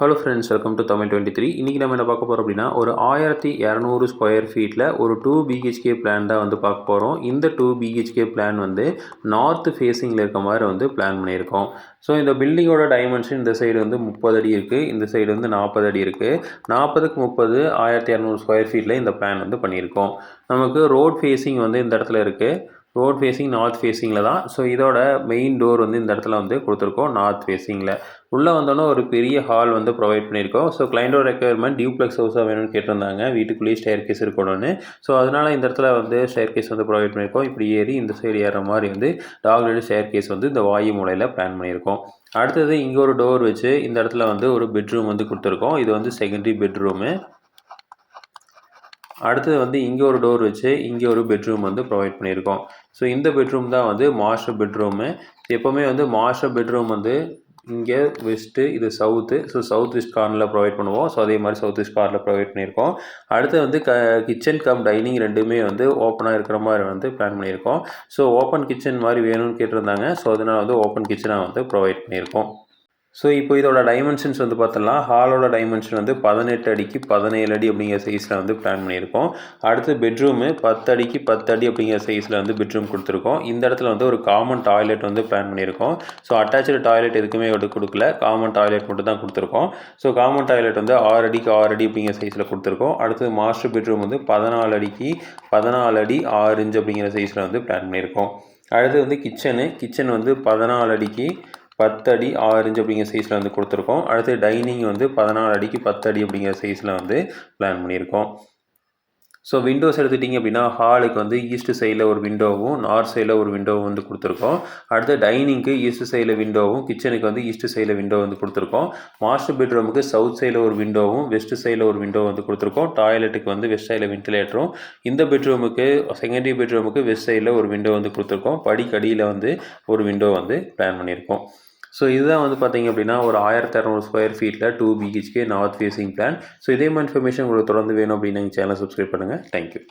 Hello friends welcome to Tamil twenty three இன்றைக்கி நம்ம என்ன பார்க்க போகிறோம் அப்படின்னா ஒரு ஆயிரத்தி இரநூறு ஸ்கொயர் ஃபீட்டில் ஒரு டூ பிஹெச்கே பிளான் தான் வந்து பார்க்க போகிறோம் இந்த டூ பிஹெச்கே பிளான் வந்து நார்த் ஃபேஸிங்கில் இருக்க மாதிரி வந்து பிளான் பண்ணியிருக்கோம். ஸோ இந்த பில்டிங்கோட டைமென்ஷன் இந்த சைடு வந்து முப்பது அடி இருக்குது இந்த சைடு வந்து நாற்பது அடி இருக்குது நாற்பதுக்கு முப்பது ஆயிரத்தி இரநூறு ஸ்கொயர் ஃபீட்டில் இந்த பிளான் வந்து பண்ணியிருக்கோம். நமக்கு ரோட் ஃபேஸிங் வந்து இந்த இடத்துல இருக்குது ரோட் ஃபேஸிங் நார்த் ஃபேஸிங்கில் தான். ஸோ இதோட மெயின் டோர் வந்து இந்த இடத்துல வந்து கொடுத்துருக்கோம் நார்த் ஃபேஸிங்கில் உள்ளே வந்தோன்னே ஒரு பெரிய ஹால் வந்து ப்ரொவைட் பண்ணியிருக்கோம். ஸோ கிளைண்டோட ரெக்குயர்மெண்ட் டியூப்ளெக்ஸ் ஹவுஸாக வேணும்னு கேட்டிருந்தாங்க. வீட்டுக்குள்ளேயே ஸ்டேர் கேஸ் இருக்கணும்னு. ஸோ அதனால் இந்த இடத்துல வந்து ஸ்டேர் கேஸ் வந்து ப்ரொவைட் பண்ணியிருக்கோம். இப்படி ஏறி இந்த சைடு ஏற மாதிரி வந்து டாக்டர் ஸ்டேர் கேஸ் வந்து இந்த வாயு மூலையில் பிளான் பண்ணியிருக்கோம். அடுத்தது இங்கே ஒரு டோர் வச்சு இந்த இடத்துல வந்து ஒரு பெட்ரூம் வந்து கொடுத்துருக்கோம். இது வந்து செகண்டரி பெட்ரூமு அடுத்தது வந்து இங்கே ஒரு டோர் வச்சு இங்கே ஒரு பெட்ரூம் வந்து ப்ரொவைட் பண்ணியிருக்கோம். ஸோ இந்த பெட்ரூம் தான் வந்து மாஸ்டர் பெட்ரூமு எப்போவுமே வந்து மாஸ்டர் பெட்ரூம் வந்து இங்கே வெஸ்ட்டு இது சவுத்து ஸோ சவுத் வெஸ்ட் கார்னில் ப்ரொவைட் பண்ணுவோம். ஸோ அதே மாதிரி சவுத் வெஸ்ட் கார்னில் ப்ரொவைட் பண்ணியிருக்கோம். அடுத்து வந்து க கிச்சன் கம் டைனிங் ரெண்டுமே வந்து ஓப்பனாக இருக்கிற மாதிரி வந்து பிளான் பண்ணியிருக்கோம். ஸோ ஓப்பன் கிச்சன் மாதிரி வேணும்னு கேட்டிருந்தாங்க. ஸோ அதனால் வந்து ஓப்பன் கிச்சனாக வந்து ப்ரொவைட் பண்ணியிருக்கோம். ஸோ இப்போ இதோட டைமென்ஷன்ஸ் வந்து பார்த்தோம்னா ஹாலோட டைமென்ஷன் வந்து பதினெட்டு அடிக்கு பதினேழு அடி அப்படிங்கிற சைஸில் வந்து பிளான் பண்ணியிருக்கோம். அடுத்து பெட்ரூமு பத்து அடிக்கு பத்து அடி அப்படிங்கிற சைஸில் வந்து பெட்ரூம் கொடுத்துருக்கோம். இந்த இடத்துல வந்து ஒரு காமன் டாய்லெட் வந்து பிளான் பண்ணியிருக்கோம். ஸோ அட்டாச்சு டாய்லெட் எதுக்குமே வந்து கொடுக்கல. காமன் டாய்லெட் மட்டும் தான் கொடுத்துருக்கோம். ஸோ காமன் டாய்லெட் வந்து ஆறு அடிக்கு ஆறு அடி அப்படிங்கிற சைஸில் கொடுத்துருக்கோம். அடுத்து மாஸ்டர் பெட்ரூம் வந்து பதினாலு அடிக்கு பதினாலு அடி ஆறு இன்ச் அப்படிங்கிற சைஸில் வந்து பிளான் பண்ணியிருக்கோம். அடுத்து வந்து கிச்சனு கிச்சன் வந்து பதினாலு அடிக்கு பத்து அடி ஆறு இன்ச் அப்படிங்கிற சைஸில் வந்து கொடுத்துருக்கோம். அடுத்து டைனிங் வந்து பதினாலு அடிக்கு பத்து அடி அப்படிங்கிற சைஸில் வந்து பிளான் பண்ணியிருக்கோம். ஸோ விண்டோஸ் எடுத்துட்டிங்க அப்படின்னா ஹாலுக்கு வந்து ஈஸ்ட் சைடில் ஒரு விண்டோவும் நார்த் சைடில் ஒரு விண்டோவும் வந்து கொடுத்துருக்கோம். அடுத்து டைனிங்க்கு ஈஸ்ட் சைடில் விண்டோவும் கிச்சனுக்கு வந்து ஈஸ்ட் சைடில் விண்டோ வந்து கொடுத்துருக்கோம். மாஸ்டர் பெட்ரூமுக்கு சவுத் சைடில் ஒரு விண்டோவும் வெஸ்ட் சைடில் ஒரு விண்டோ வந்து கொடுத்துருக்கோம். டாய்லெட்டுக்கு வந்து வெஸ்ட் சைடில் வென்டிலேட்டரும் இந்த பெட்ரூமுக்கு செகண்டரி பெட்ரூமுக்கு வெஸ்ட் சைடில் ஒரு விண்டோ வந்து கொடுத்துருக்கோம். படிக்கடியில் வந்து ஒரு விண்டோ வந்து பிளான் பண்ணியிருக்கோம். ஸோ இதுதான் வந்து பார்த்தீங்க அப்படின்னா ஒரு ஆயிரத்தி இரநூறு ஸ்கொயர் ஃபீட்டில் two BHK north facing plan so இதே மாதிரி இன்ஃபர்மேஷன் உங்களுக்கு தொடர்ந்து வேணும் அப்படின்னு நீங்கள் சேனல் சப்ஸ்கிரைப் பண்ணுங்கள் தேங்க்யூ